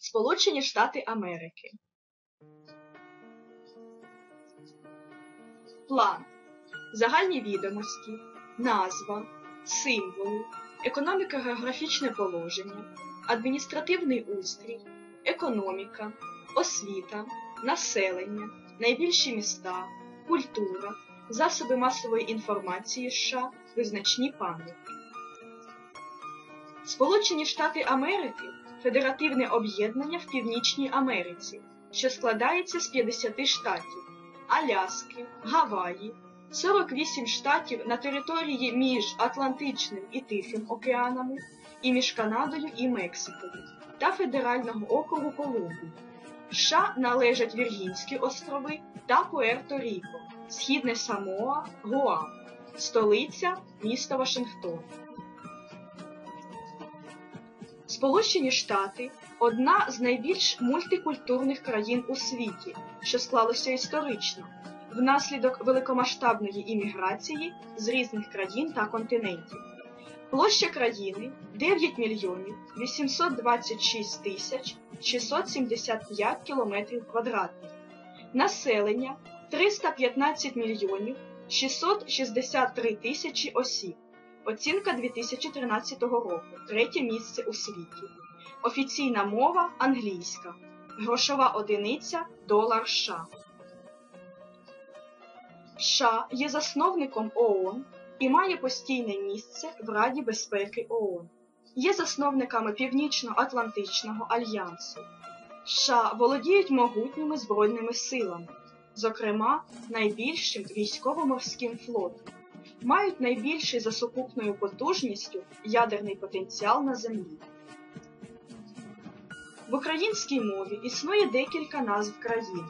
Сполучені Штати Америки. План. Загальні відомості, назва, символи, економіко-географічне положення, адміністративний устрій, економіка, освіта, населення, найбільші міста, культура, засоби масової інформації США, визначні пам'ятки. Сполучені Штати Америки федеративне об'єднання в Північній Америці, що складається з 50 штатів Аляски, Гаваї, 48 штатів на території між Атлантичним і Тихим океанами і між Канадою і Мексикою та Федерального округу Колумбії. США належать Віргінські острови та Пуерто-Ріко, Східне Самоа, Гуам, столиця міста Вашингтон. Сполучені Штати одна з найбільш мультикультурних країн у світі, що склалося історично, внаслідок великомасштабної імміграції з різних країн та континентів. Площа країни 9 мільйонів 826 тисяч 675 кілометрів квадратних, населення 315 мільйонів 663 тисячі осіб. Оцінка 2013 року. Третє місце у світі. Офіційна мова англійська. Грошова одиниця долар США. США є засновником ООН і має постійне місце в Раді безпеки ООН. Є засновниками Північно-Атлантичного альянсу. США володіють могутніми збройними силами, зокрема найбільшим військово-морським флотом мають найбільший за сукупною потужністю ядерний потенціал на Землі. В українській мові існує декілька назв країн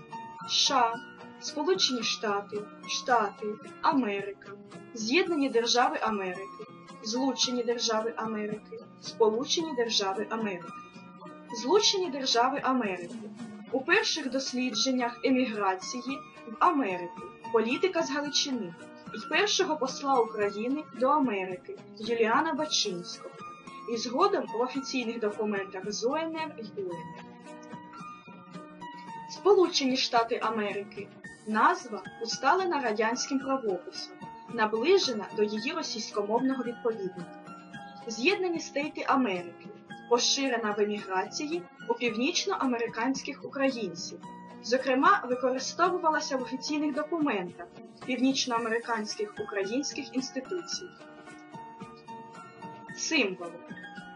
США, Сполучені Штати, Штати, Америка, З'єднані Держави Америки, Злучені Держави Америки, Сполучені Держави Америки. Злучені Держави Америки. У перших дослідженнях еміграції в Америку політика з Галичини і першого посла України до Америки Юліана Бачинського і згодом в офіційних документах з УНР і УНР. Сполучені Штати Америки назва усталена радянським правописом, наближена до її російськомовного відповідника. З'єднані Стейти Америки, поширена в еміграції у північноамериканських українців. Зокрема, використовувалася в офіційних документах північноамериканських українських інституцій. Символи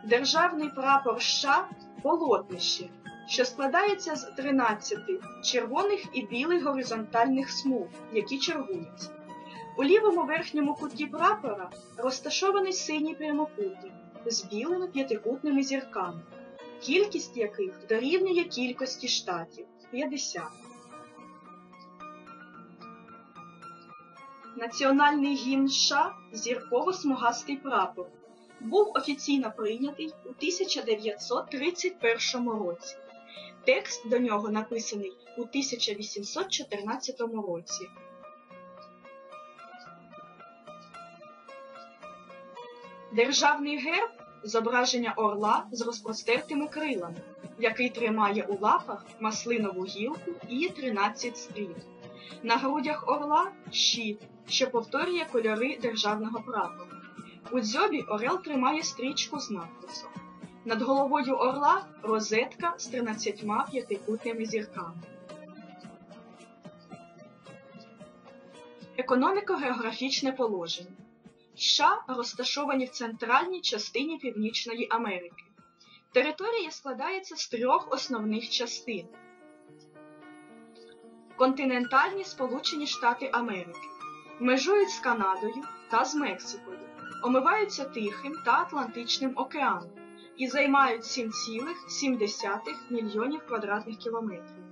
Державний прапор США полотнище, що складається з 13 червоних і білих горизонтальних смуг, які чергуються. У лівому верхньому куті прапора розташований синій прямокутник з білими п'ятикутними зірками, кількість яких дорівнює кількості штатів 50. Національний гімн США зірково-смугастий прапор був офіційно прийнятий у 1931 році. Текст до нього написаний у 1814 році. Державний герб зображення орла з розпростертими крилами, який тримає у лапах маслинову гілку і 13 стріл. На грудях орла щит, що повторює кольори державного прапора. У дзьобі орел тримає стрічку з надписом. Над головою орла розетка з 13 п'ятикутними зірками. Економіко-географічне положення. США розташовані в центральній частині Північної Америки. Територія складається з трьох основних частин. Континентальні Сполучені Штати Америки. Межують з Канадою та з Мексикою, омиваються Тихим та Атлантичним океаном. І займають 7,7 мільйонів квадратних кілометрів.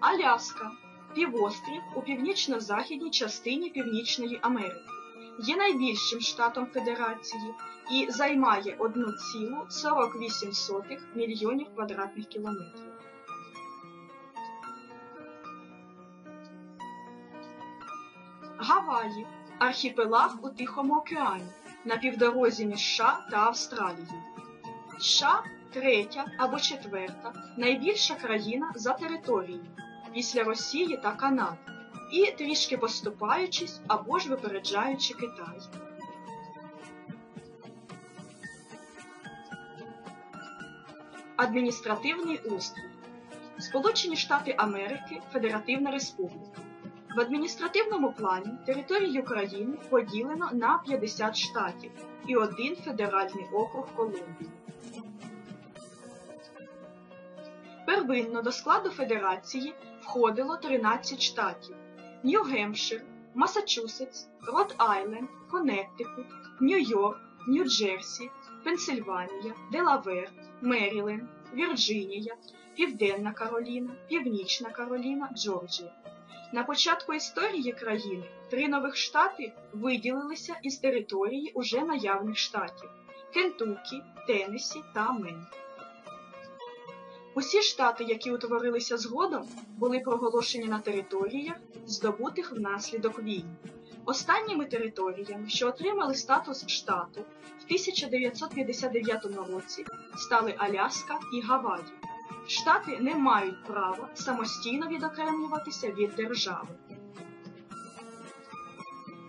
Аляска. Півострів у північно-західній частині Північної Америки є найбільшим штатом Федерації і займає 1,48 мільйонів квадратних кілометрів. Гаваї архіпелаг у Тихому океані на півдорозі між США та Австралією. США третя або четверта найбільша країна за територією після Росії та Канади, і трішки поступаючись або ж випереджаючи Китай. Адміністративний устрій Сполучені Штати Америки Федеративна Республіка. В адміністративному плані територію України поділено на 50 штатів і один федеральний округ Колумбії. Первинно до складу федерації входило 13 штатів: Нью-Гемпшир, Масачусетс, Рот-Айленд, Коннектикут, Нью-Йорк, Нью-Джерсі, Пенсильванія, Делавер, Меріленд, Вірджинія, Південна Кароліна, Північна Кароліна, Джорджія. На початку історії країни три нових штати виділилися із території уже наявних штатів Кентукі, Теннессі та Мен. Усі штати, які утворилися згодом, були проголошені на територіях, здобутих внаслідок війн. Останніми територіями, що отримали статус штату в 1959 році, стали Аляска і Гаваї. Штати не мають права самостійно відокремлюватися від держави.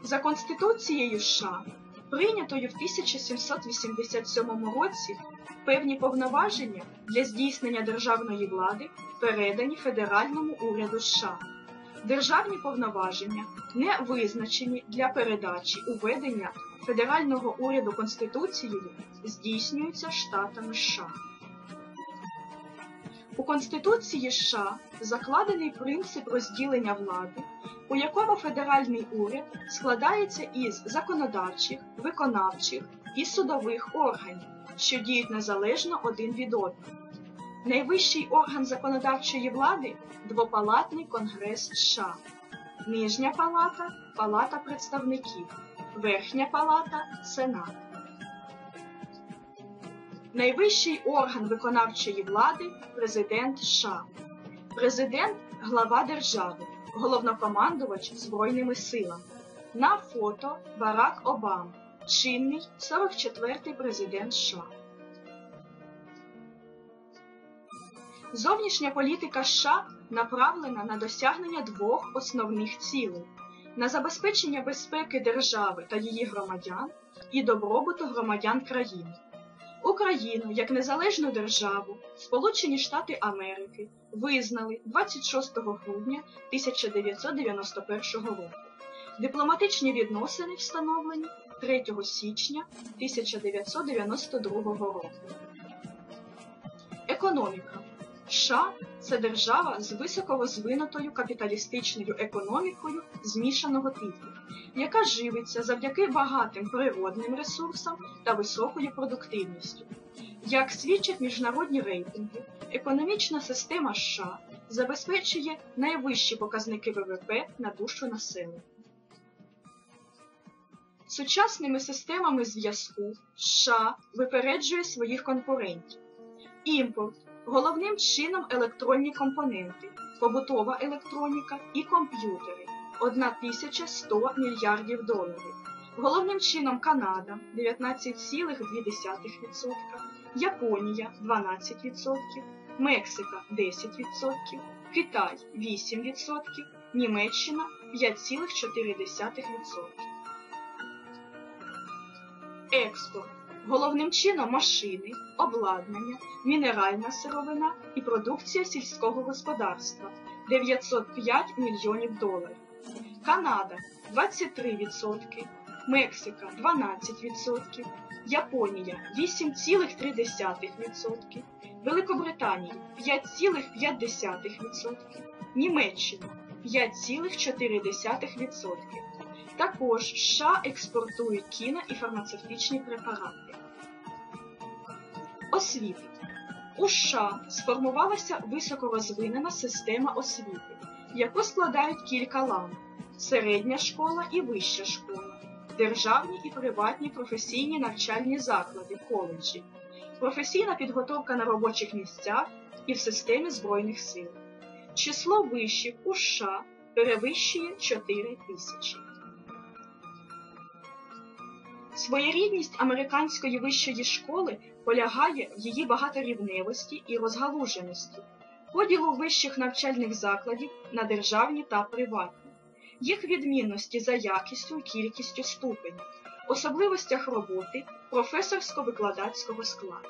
За Конституцією США, прийнятою в 1787 році, певні повноваження для здійснення державної влади передані федеральному уряду США. Державні повноваження не визначені для передачі уведення федерального уряду Конституцією здійснюються штатами США. У Конституції США закладений принцип розділення влади, у якому федеральний уряд складається із законодавчих, виконавчих і судових органів, що діють незалежно один від одного. Найвищий орган законодавчої влади двопалатний Конгрес США, Нижня палата Палата представників, Верхня палата Сенат. Найвищий орган виконавчої влади президент США. Президент глава держави, головнокомандувач Збройними силами. На фото Барак Обама, чинний 44-й президент США. Зовнішня політика США направлена на досягнення двох основних цілей на забезпечення безпеки держави та її громадян і добробуту громадян країни. Україну як незалежну державу Сполучені Штати Америки визнали 26 грудня 1991 року. Дипломатичні відносини встановлені 3 січня 1992 року. Економіка США це держава з високорозвинутою капіталістичною економікою змішаного типу, яка живиться завдяки багатим природним ресурсам та високою продуктивністю. Як свідчать міжнародні рейтинги, економічна система США забезпечує найвищі показники ВВП на душу населення. Сучасними системами зв'язку США випереджує своїх конкурентів. Імпорт головним чином електронні компоненти, побутова електроніка і комп'ютери 1100 мільярдів доларів. Головним чином Канада 19,2%, Японія 12%, Мексика 10%, Китай 8%, Німеччина 5,4%. Експорт Головним чином машини, обладнання, мінеральна сировина і продукція сільського господарства 905 мільйонів доларів. Канада 23%, Мексика 12%, Японія 8,3%, Великобританія 5,5%, Німеччина 5,4%. Також США експортують кіно і фармацевтичні препарати. Освіта. У США сформувалася високорозвинена система освіти, яку складають кілька ланок середня школа і вища школа, державні і приватні професійні навчальні заклади, коледжі, професійна підготовка на робочих місцях і в системі Збройних сил. Число вишів у США перевищує 4 тисячі. Своєрідність американської вищої школи полягає в її багаторівневості і розгалуженості, поділу вищих навчальних закладів на державні та приватні, їх відмінності за якістю і кількістю ступенів, особливостях роботи професорсько-викладацького складу.